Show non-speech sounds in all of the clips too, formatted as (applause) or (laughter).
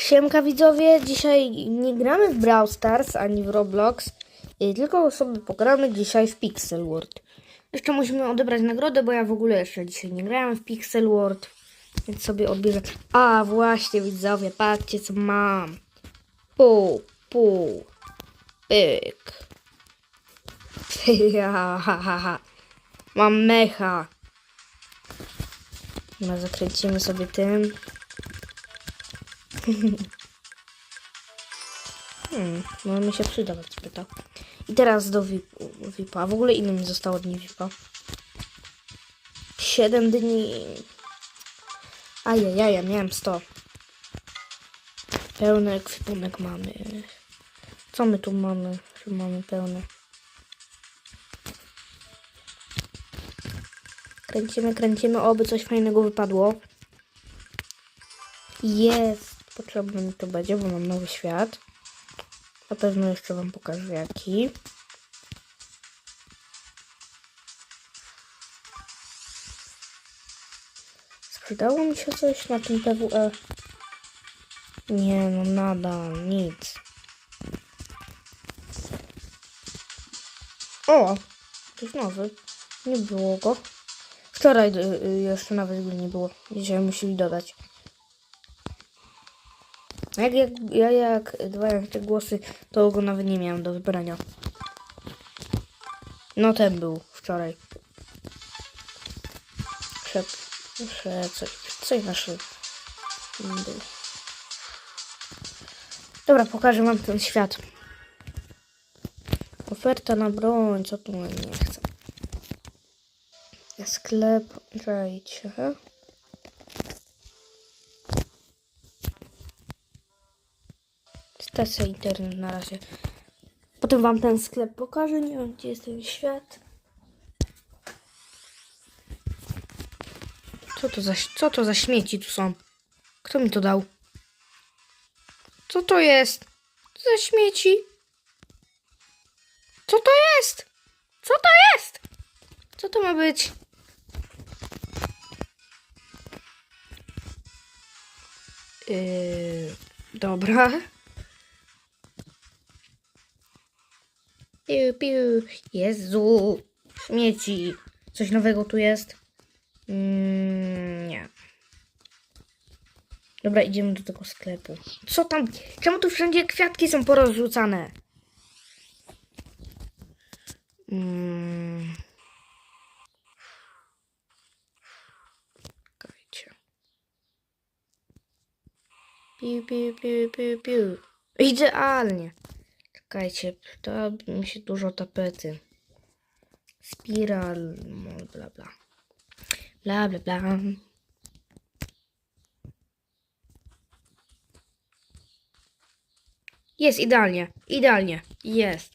Siemka widzowie, dzisiaj nie gramy w Brawl Stars ani w Roblox, y, tylko sobie pogramy dzisiaj w Pixel World. Jeszcze musimy odebrać nagrodę, bo ja w ogóle jeszcze dzisiaj nie grałem w Pixel World, więc sobie odbierę. A właśnie widzowie, patrzcie co mam. Pół, pół, pyk. (laughs) Mam mecha. No, zakręcimy sobie tym. Hmm, może mi się przyda, jak spyta. I teraz do VIP, VIP-a. W ogóle ile mi zostało dni VIP-a? 7 dni. Ajajaj, ja miałem 100. Pełny ekwipunek mamy. Co my tu mamy? Czy mamy pełne? Kręcimy, kręcimy, oby coś fajnego wypadło. Jest. Potrzebny mi to będzie, bo mam nowy świat. Na pewno jeszcze wam pokażę jaki. Sprzedało mi się coś na tym PWE? Nie, no nadal, nic. O! Ktoś nowy. Nie było go. Wczoraj y, y, jeszcze nawet go nie było. Dzisiaj musieli dodać. Jak, jak, ja jak dawałem te głosy, to go nawet nie miałem do wybrania. No ten był wczoraj. Szep, szep, coś, coś naszy był. Dobra, pokażę wam ten świat. Oferta na broń, co tu nie chcę. Sklep, czekajcie. Stacja internet na razie. Potem wam ten sklep pokażę. Nie wiem, gdzie jest ten świat. Co to za, co to za śmieci tu są? Kto mi to dał? Co to jest? Co za śmieci? Co to jest? Co to jest? Co to ma być? Yy, dobra. Piu, piu. Jezu. Śmieci. Coś nowego tu jest? Mm, nie. Dobra, idziemy do tego sklepu. Co tam? Czemu tu wszędzie kwiatki są porozrzucane? Mm. Piu, piu, piu, piu, piu. Idealnie. Czekajcie, to mi się dużo tapety. Spiral, bla bla. Bla bla bla. Jest idealnie, idealnie, jest.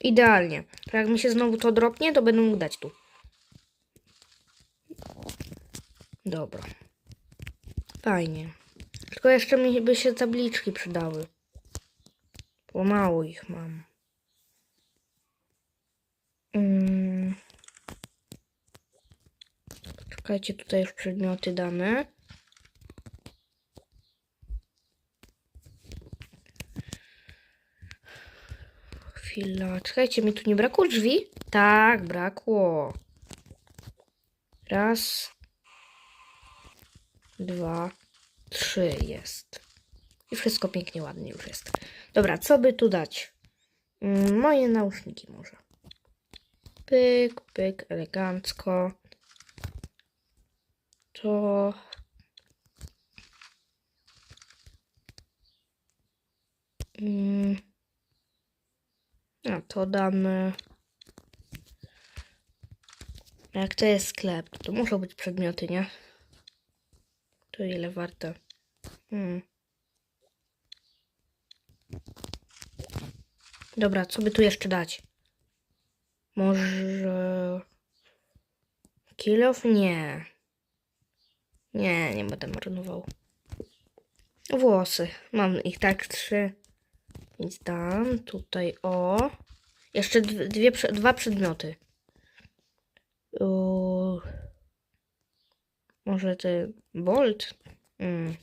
Idealnie. Jak mi się znowu to dropnie, to będę mógł dać tu. Dobra. Fajnie. Tylko jeszcze mi by się tabliczki przydały. Pomału ich mam. Mm. Czekajcie, tutaj już przedmioty dane. Chwila, czekajcie, mi tu nie brakło drzwi? Tak, brakło. Raz, dwa, trzy jest. I wszystko pięknie, ładnie już jest. Dobra, co by tu dać? Mm, Moje nauszniki może. Pyk, pyk, elegancko. To... A to damy... Jak to jest sklep, to muszą być przedmioty, nie? To ile warte? Hmm. Dobra, co by tu jeszcze dać? Może... Kilof? Nie. Nie, nie będę marnował. Włosy. Mam ich tak trzy. Więc dam tutaj o. Jeszcze dwie, dwa przedmioty. O, może ty Bolt? Mm.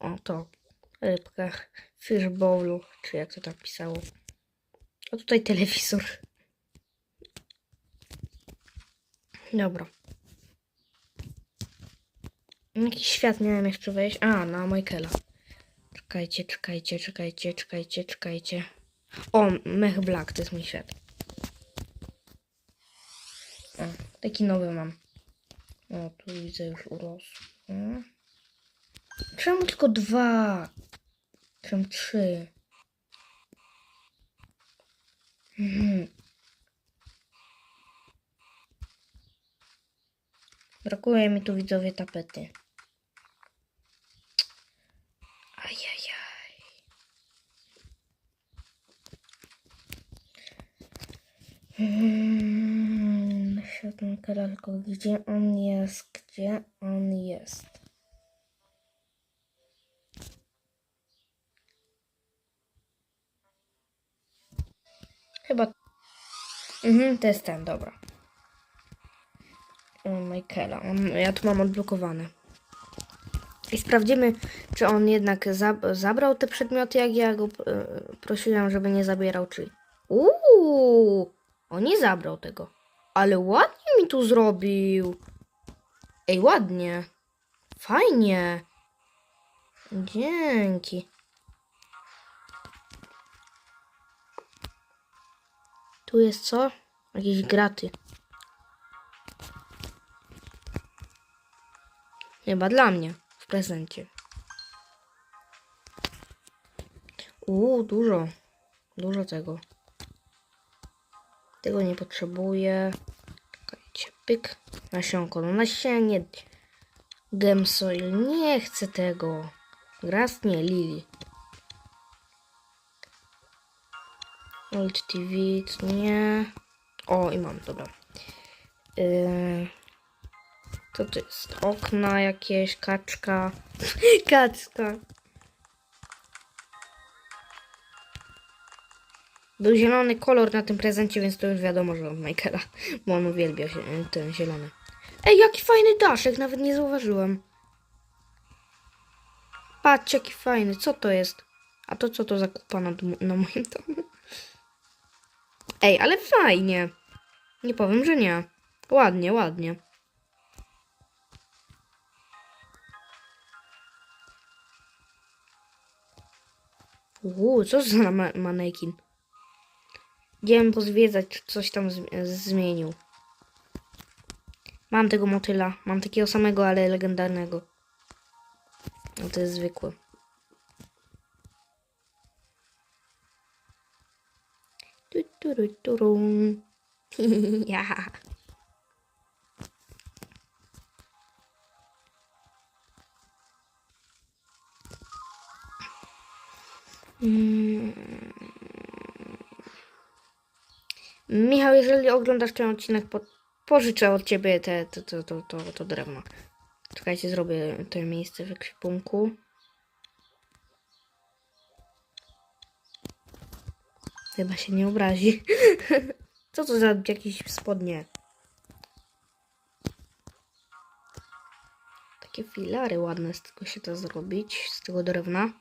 O, to. Rybka. Fishbowlu, czy jak to tam pisało. A tutaj telewizor. Dobra. Jakiś świat miałem jeszcze wejść. A, na Michaela. Czekajcie, czekajcie, czekajcie, czekajcie, czekajcie. O, Mech Black, to jest mój świat. O, taki nowy mam. O, tu widzę już urosł. O. Czemu tylko dwa? Czemu trzy? Mhm. Brakuje mi tu widzowie tapety. Ajajaj. Hmm, Świetny kalalko, gdzie on jest? Gdzie on jest? Chyba. Mhm, to jest ten, dobra. O, Michaela. On, ja tu mam odblokowane. I sprawdzimy, czy on jednak zab zabrał te przedmioty, jak ja go e, prosiłem, żeby nie zabierał, czy... Uuu, on nie zabrał tego. Ale ładnie mi tu zrobił. Ej, ładnie. Fajnie. Dzięki. Tu jest co? Jakieś graty. Chyba dla mnie w prezencie. Uuu, dużo. Dużo tego. Tego nie potrzebuję. Czekajcie, pyk. Nasionko, no nasienie. Gemsoil, nie chcę tego. Raz nie, Lili. Old TV, nie. O, i mam, dobra. Yy, co to jest? Okna jakieś, kaczka. (laughs) Kaczka. Był zielony kolor na tym prezencie, więc to już wiadomo, że od Michaela, bo on uwielbia ten zielony. Ej, jaki fajny daszek, nawet nie zauważyłem. Patrzcie, jaki fajny, co to jest? A to co to za kupa na, na moim domu? Ej, ale fajnie. Nie powiem, że nie. Ładnie, ładnie. Uuu, co za ma manekin? Idziemy pozwiedzać, coś tam zmienił. Mam tego motyla. Mam takiego samego, ale legendarnego. No to jest zwykły. Tu, tu, ru, tu, rum. (laughs) ja. Mm. Michał, jeżeli oglądasz ten odcinek, po, pożyczę od ciebie te, to, to, to, to, to drewno. Czekajcie, zrobię to miejsce w ekwipunku. Chyba się nie obrazi. (laughs) Co to za jakieś spodnie? Takie filary ładne z tego się da zrobić, z tego drewna.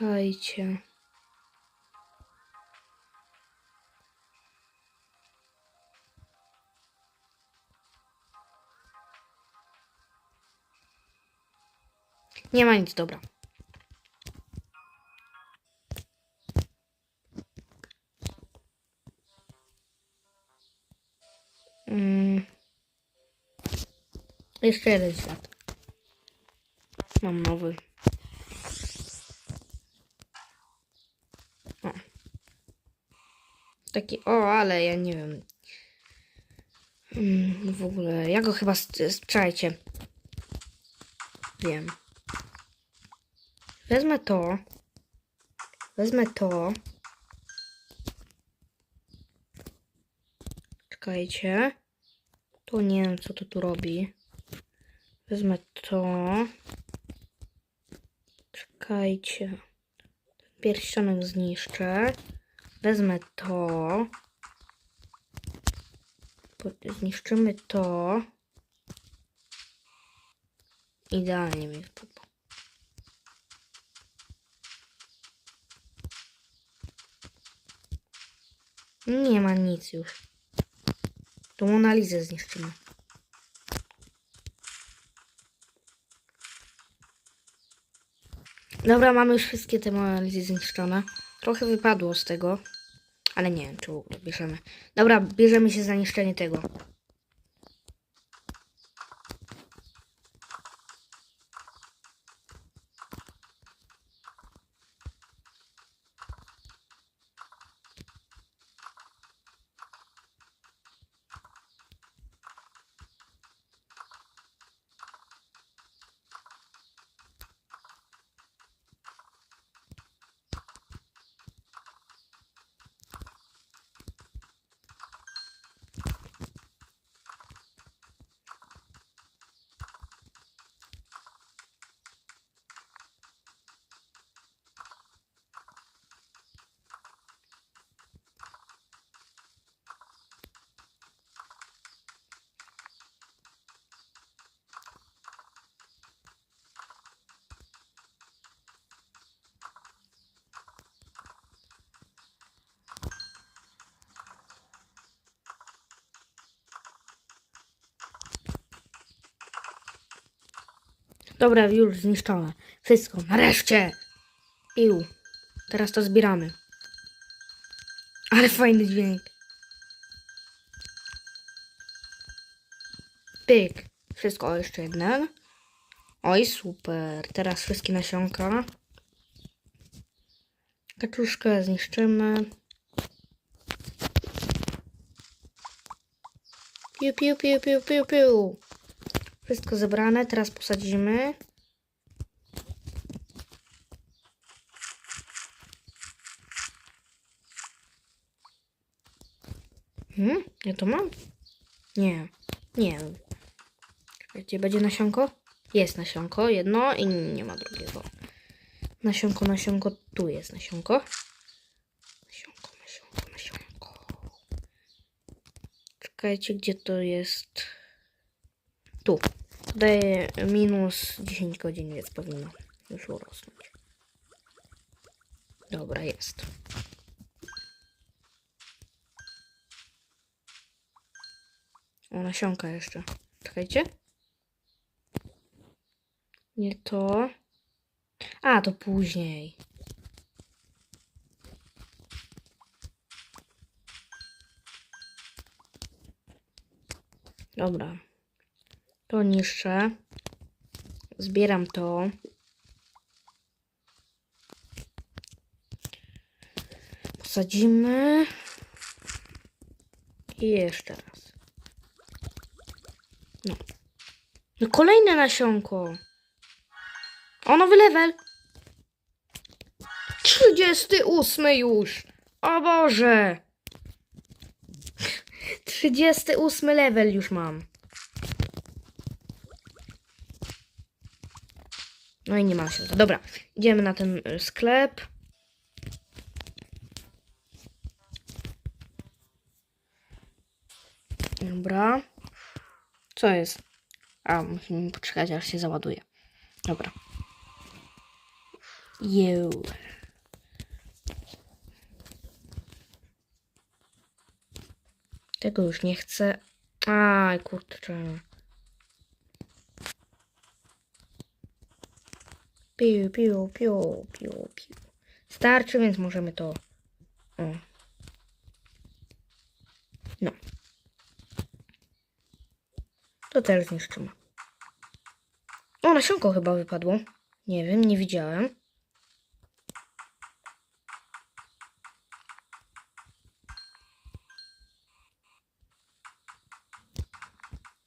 Czekajcie. Nie ma nic, dobra. Mm. Jeszcze jeden świat. Mam nowy. O. Taki, o, ale ja nie wiem. Mm, w ogóle, ja go chyba strzajcie. Wiem. Wezmę to. Wezmę to. Czekajcie. To nie wiem, co to tu robi. Wezmę to. Czekajcie. Pierścionek zniszczę. Wezmę to. Zniszczymy to. Idealnie mi. Nie ma nic już. To Monalizę zniszczymy. Dobra, mamy już wszystkie te Monalizy zniszczone. Trochę wypadło z tego. Ale nie wiem, czy bierzemy. Dobra, bierzemy się za niszczenie tego. Dobra, już zniszczone. Wszystko, nareszcie! Iu. Teraz to zbieramy. Ale fajny dźwięk. Pyk. Wszystko, o, jeszcze jeden. Oj, super. Teraz wszystkie nasionka. Kaczuszkę zniszczymy. Piu, piu, piu, piu, piu, piu. Wszystko zebrane, teraz posadzimy. Hmm? Ja to mam? Nie. Nie. Czekajcie, będzie nasionko? Jest nasionko, jedno i nie ma drugiego. Nasionko, nasionko, tu jest nasionko. Nasionko, nasionko, nasionko. Czekajcie, gdzie to jest? Tu. Daje minus 10 godzin, więc powinno już urosnąć. Dobra, jest. O, nasionka jeszcze. Czekajcie. Nie to. A, to później. Dobra. To niszczę. Zbieram to. Posadzimy. I jeszcze raz. No. No kolejne nasionko. O, nowy level. 38 już. O Boże. (laughs) 38 level już mam. No i nie ma się. Dobra, idziemy na ten y, sklep. Dobra. Co jest? A, musimy poczekać, aż się załaduje. Dobra. Jeł. Tego już nie chcę. Aj, kurczę. Piu, piu, piu, piu, piu. Starczy, więc możemy to. O. No. To też zniszczymy. O, nasionko chyba wypadło. Nie wiem, nie widziałem.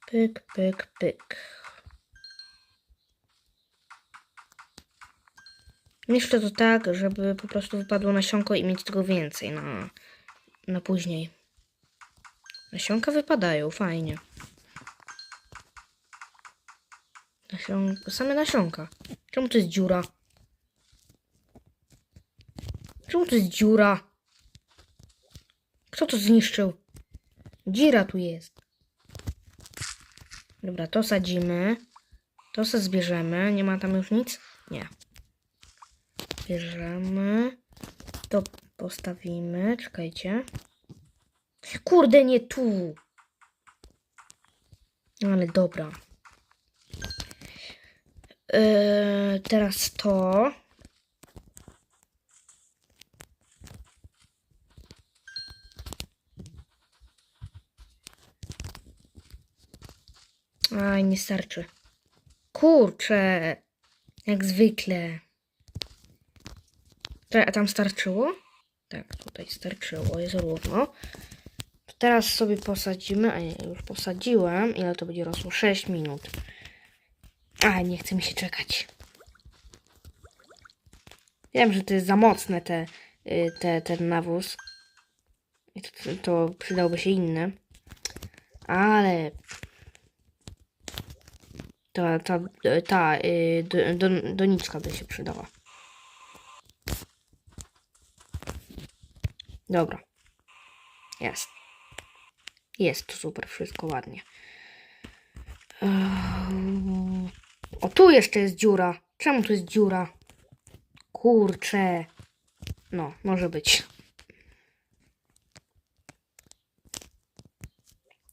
Pyk, pyk, pyk. Niszczę to tak, żeby po prostu wypadło nasionko i mieć tego więcej na, na później. Nasionka wypadają, fajnie. Nasion... Same nasionka. Czemu to jest dziura? Czemu to jest dziura? Kto to zniszczył? Dzira tu jest. Dobra, to sadzimy. To se zbierzemy. Nie ma tam już nic? Nie. Bierzemy. To postawimy. Czekajcie. Kurde, nie tu. No ale dobra. Yy, teraz to. Aj, nie starczy. Kurczę. Jak zwykle. Tam starczyło? Tak, tutaj starczyło, jest równo. To teraz sobie posadzimy, a nie, już posadziłem. Ile to będzie rosło? 6 minut. A, nie chce mi się czekać. Wiem, że to jest za mocne te, y, te, ten nawóz. To, to przydałby się inny. Ale ta, ta, ta y, do, do, doniczka by się przydała. Dobra. Jest. Jest super, wszystko ładnie. Ehm, O, tu jeszcze jest dziura. Czemu tu jest dziura? Kurczę. No, może być.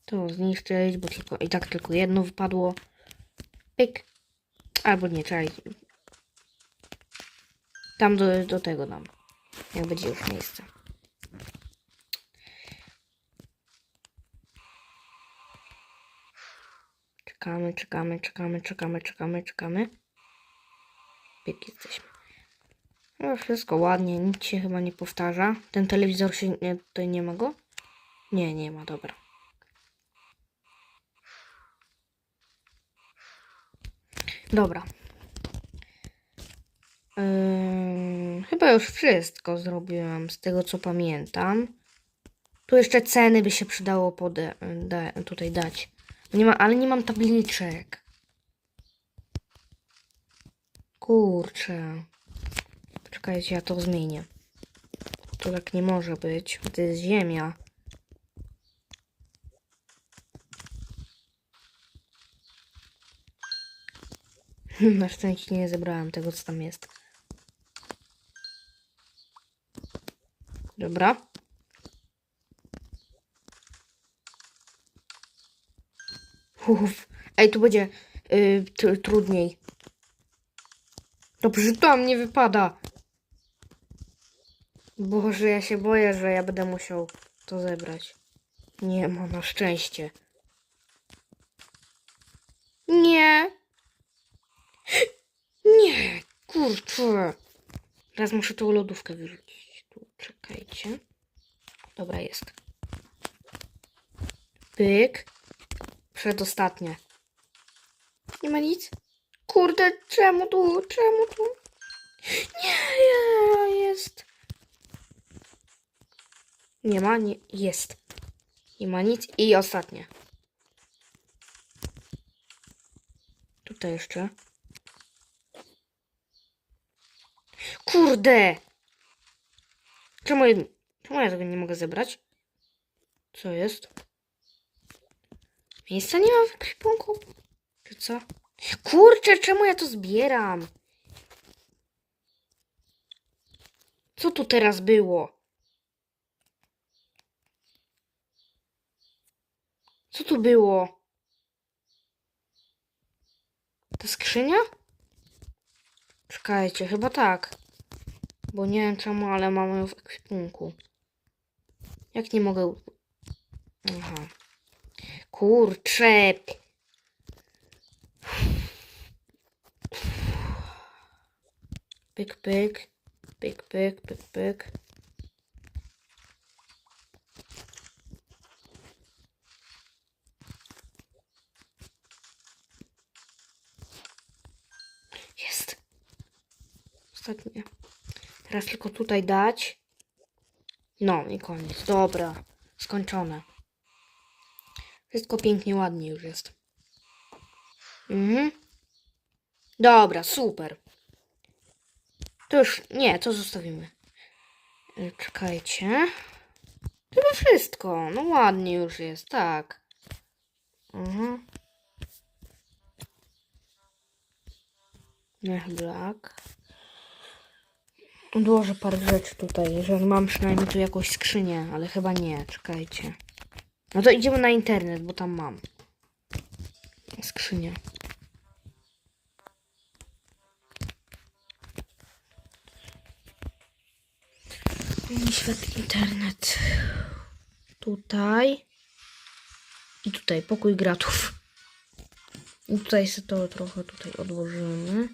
To zniszczyć, bo tylko, i tak tylko jedno wypadło. Pyk. Albo nie, czekaj. Tam do, do tego dam. Jak będzie już miejsce. Czekamy, czekamy, czekamy, czekamy, czekamy, czekamy. Pyk, jesteśmy. No, wszystko ładnie, nic się chyba nie powtarza. Ten telewizor się nie, tutaj nie ma go? Nie, nie ma, dobra. Dobra. Ym, chyba już wszystko zrobiłam z tego co pamiętam. Tu jeszcze ceny by się przydało pode, da, tutaj dać. Nie ma, ale nie mam tabliczek. Kurczę. Czekajcie, ja to zmienię. To tak nie może być, to jest ziemia. (laughs) Na szczęście nie zebrałem tego, co tam jest. Dobra. Ej, tu będzie y, tr- trudniej. Dobrze, to mnie wypada. Boże, ja się boję, że ja będę musiał to zebrać. Nie ma na szczęście. Nie. Nie, kurczę. Teraz muszę tą lodówkę wyrzucić. Tu, czekajcie. Dobra, jest. Pyk. Przedostatnie. Nie ma nic? Kurde, czemu tu? Czemu tu? Nie, nie, jest. Nie ma, nie, jest. Nie ma nic. I ostatnie. Tutaj jeszcze. Kurde! Czemu, czemu ja tego nie mogę zebrać? Co jest? Miejsca nie ma w ekwipunku? Czy co? Kurczę, czemu ja to zbieram? Co tu teraz było? Co tu było? Ta skrzynia? Czekajcie, chyba tak. Bo nie wiem czemu, ale mam ją w ekwipunku. Jak nie mogę... Aha. Kurczę. Pyk, pyk. Pyk, pyk, pyk, pyk. Jest. Ostatnie. Teraz tylko tutaj dać. No i koniec. Dobra. Skończone. Wszystko pięknie, ładnie już jest. Mhm. Dobra, super. To już, nie, to zostawimy. Y, Czekajcie. Chyba wszystko. No ładnie już jest, tak. Mhm. Niech black. Odłożę parę rzeczy tutaj, jeżeli mam przynajmniej tu jakąś skrzynię, ale chyba nie, czekajcie. No to idziemy na internet, bo tam mam. Skrzynię. Świat internet. Tutaj. I tutaj pokój gratów. I tutaj sobie to trochę tutaj odłożymy.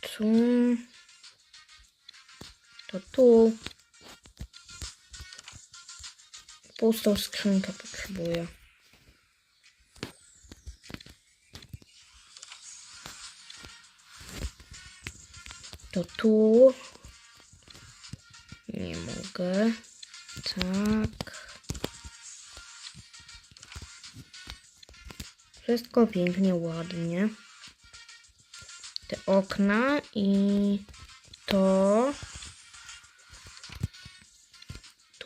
Tu. To tu. Pustą skrzynkę potrzebuję. To tu. Nie mogę. Tak. Wszystko pięknie, ładnie. Te okna i to.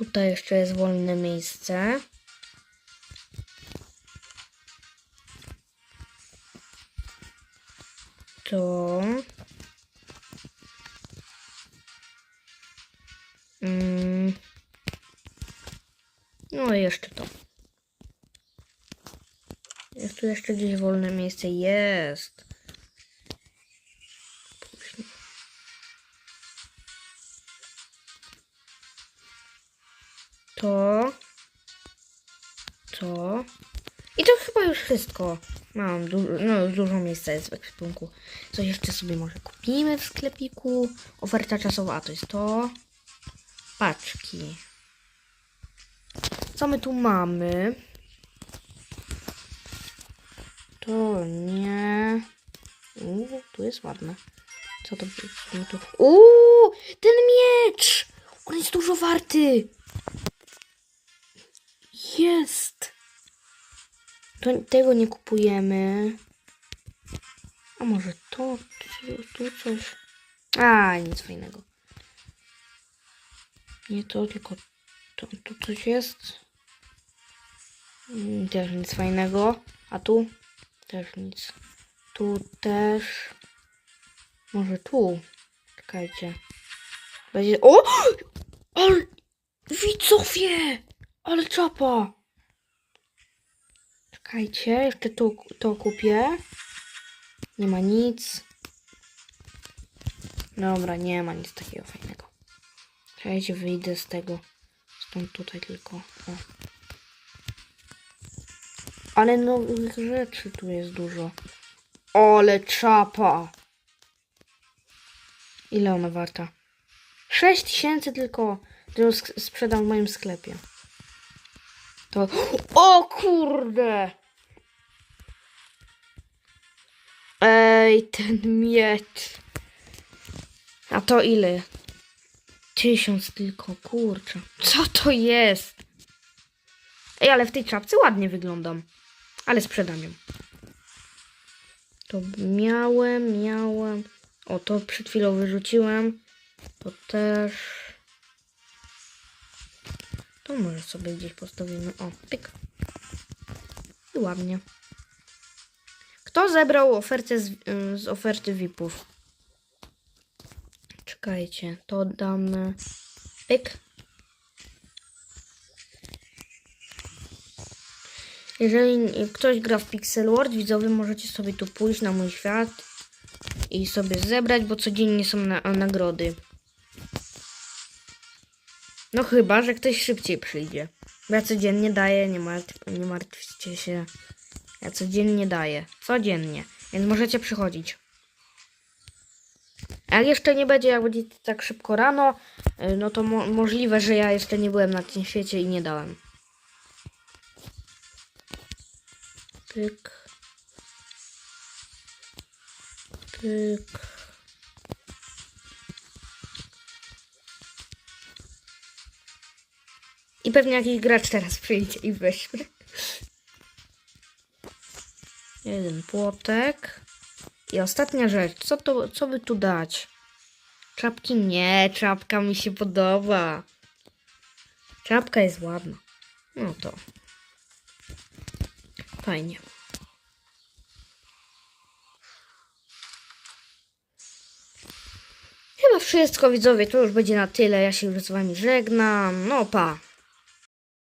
Tutaj jeszcze jest wolne miejsce. To. Mm. No i jeszcze to. Jest tu jeszcze gdzieś wolne miejsce? Jest. Wszystko. Mam du no, dużo miejsca jest w ekwipunku. Coś jeszcze sobie może kupimy w sklepiku. Oferta czasowa, to jest to. Paczki. Co my tu mamy? To nie. Uuu, tu jest ładne. Co to co my tu? Uuu, ten miecz! On jest dużo warty. Jest. To, tego nie kupujemy. A może to? Tu, coś. A, nic fajnego. Nie to, tylko to, tu coś jest. Mm, Też nic fajnego. A tu? Też nic. Tu też. Może tu. Czekajcie. Będzie. O! (gasps) Ale. Widzowie! Ale czapa! Czekajcie, jeszcze tu to kupię. Nie ma nic. Dobra, nie ma nic takiego fajnego. Czekajcie, wyjdę z tego. Stąd tutaj tylko. O. Ale nowych rzeczy tu jest dużo. Ale czapa! Ile ona warta? 6 tysięcy tylko. Sk- sprzedam w moim sklepie. To. (gasps) O kurde! Ej, ten miecz. A to ile? Tysiąc tylko, kurczę. Co to jest? Ej, ale w tej czapce ładnie wyglądam. Ale sprzedam ją. To miałem, miałem. O, to przed chwilą wyrzuciłem. To też. To może sobie gdzieś postawimy. O, pyk. I ładnie. Kto zebrał ofertę z, y, z oferty VIP-ów? Czekajcie, to damy. Pyk. Jeżeli ktoś gra w Pixel World, widzowie, możecie sobie tu pójść na mój świat i sobie zebrać, bo codziennie są na, nagrody. No chyba, że ktoś szybciej przyjdzie. Bo ja codziennie daję, nie, martw, nie martwcie się. Ja codziennie daję. Codziennie. Więc możecie przychodzić. Jak jeszcze nie będzie, jak będzie tak szybko rano, y, no to mo możliwe, że ja jeszcze nie byłem na tym świecie i nie dałem. Pyk. Pyk. I pewnie jakiś gracz teraz przyjdzie i weźmie. Jeden płotek. I ostatnia rzecz. Co, to, co by tu dać? Czapki nie, czapka mi się podoba. Czapka jest ładna. No to. Fajnie. Chyba wszystko widzowie, to już będzie na tyle. Ja się już z wami żegnam. No pa.